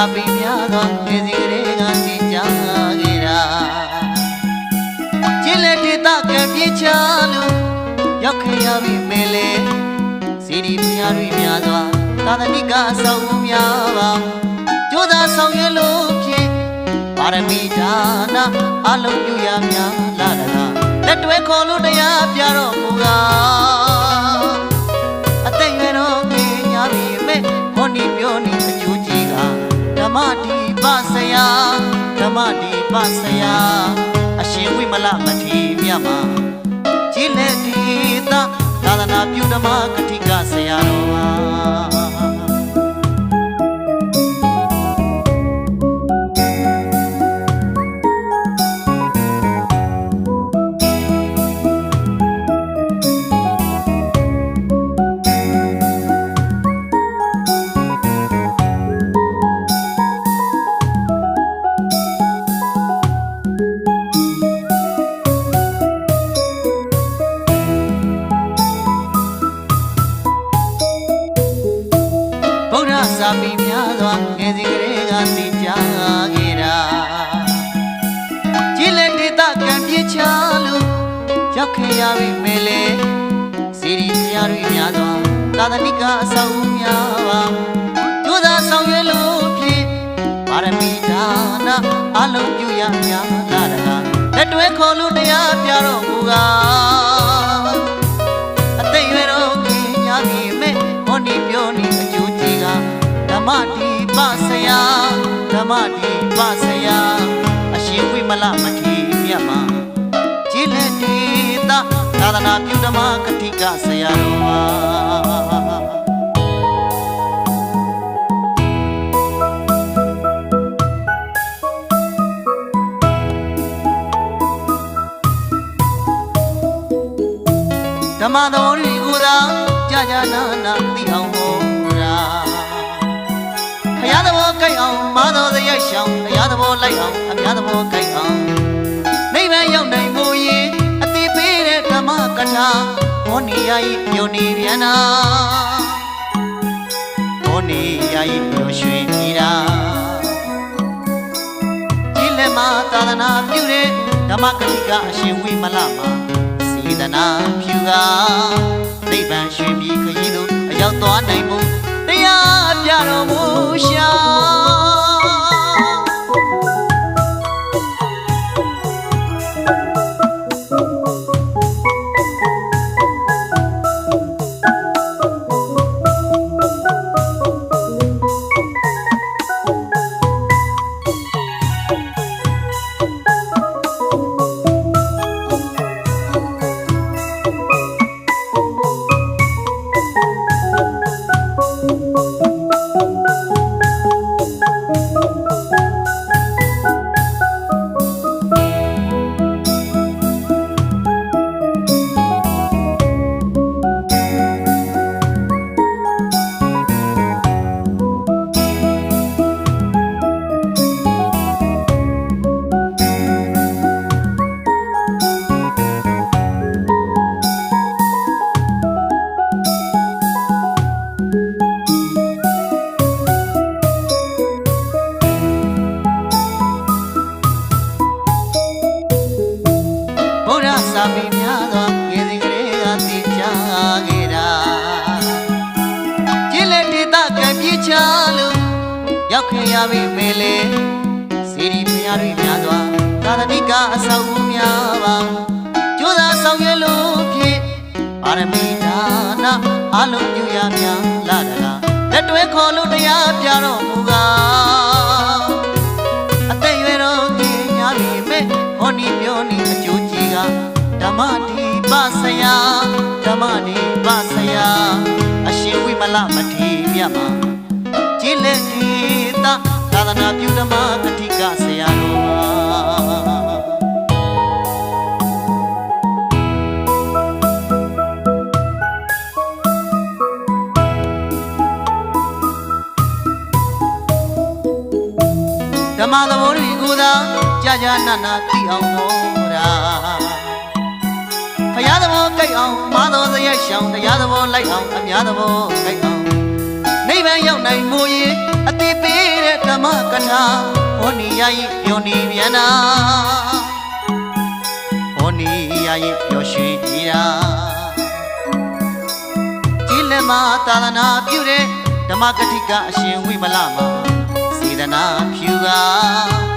စာပေများသောငယ်စဉ်ကလေးကသင်ကြားခဲ့တာကျင်းလက်ဒေသကံပြေချလို့ရောက်ခဲ့ရပြီမေလေစီဒီဖျားတွေများစွာသာသနိကအဆောက်အဦများပါကျိုးသာဆောင်ရွက်လို့ဖြင့်ပါရမီဒါနအလုံးပြုရများလာတကားလက်တွဲခေါ်လို့တရားပြတော်မူကားအသက်ရွယ်တော့ငယ်ညာပြီမဲ့ဟောနီပြောနေအကျိုးကြီးကဓ မ္မဒီပဆရာဓမ္မဒီပဆရာအရှင်ဝိမလမထေမြတ်မှာကြည်လက်ဒီသာသာသနာပြုဓမ္မကတိကဆရာတော်ပါ ကသင်ကြားခဲ့တာကြည်လက်ဒေသကံပြေချလို့ရောက်ခဲ့ရပြီမေလေစီရီဖျားတွေများစွာသာသနိကအဆောက်အဦများပါကျိုးသာဆောင်ရွက်လို့ဖြင့်ပါရမီဒါနအလုံးပြုရများလာတကားလက်တွဲခေါ်လို့တရားပြတော် သာသာသနာပြုဓမ္မကတိကဆရာတော်ပါဓမ္မတော်တွေကိုသာကြာကြာနာနာသိအောင်ဟောတာဘုရားသဘောကြိုက်အောင်မာတော်သရိုက်ရှောင်းတရားသဘောလိုက်အောင်အများသဘောကြိုက်အောင် မကထာဘောနေရဤညိုနေပြန်နာဘောနေရဤညိုရွှင်နေတာဒီလက်မှာသာသနာပြုတဲ့ဓမ္မကတိကအရှင်ဝိမလမှာစေတနာဖြူကနိဗ္ဗာန်ရွှေပြည်ခရီး ရောက်ခဲ့ရပြီမေလေစီရီဖျားတွေများစွာသာသနိကအဆောက်အဦများပါကျိုးသာဆောင်ရွက်လို့ဖြင့်ပါရမီဒါနအလုံးပြုရများလာတကားလက်တွဲခေါ်လို့တရားပြတော်မူကားအသက်ရွယ်တော့ကြီးညာပြီမဲ့ဟောဒီပြောနေအကျိုးကြီးကဓမ္မဒီပဆရာဓမ္မဒီပဆရာအရှင်ဝိမလမထေမြတ်မှာကြည်လက်ဒီသာ သာသနာပြုဓမ္မကတိကဆရာတော်ပါဓမ္မသဘောတွေကိုသာကြာကြာနာနာသိအောင်ဟောတာဖရာသဘောကြိုက်အောင်မာတော်စရိုက်ရှောင်းတရားသဘောလိုက်အောင်အများသဘောကြိုက်အောင် နိဗ္ဗာန်ရောက်နိုင်မို့ရင်အတိပေးတဲ့ဓမ္မကထာဟောနီယာယီပြောနေပြန်တာဟောနီယာယီပြောရွှေကြည်တာကြည်လက်မသာသနာပြုတဲ့ဓမ္မကတိကအရှင်ဝိမလမှာစေတနာဖြူက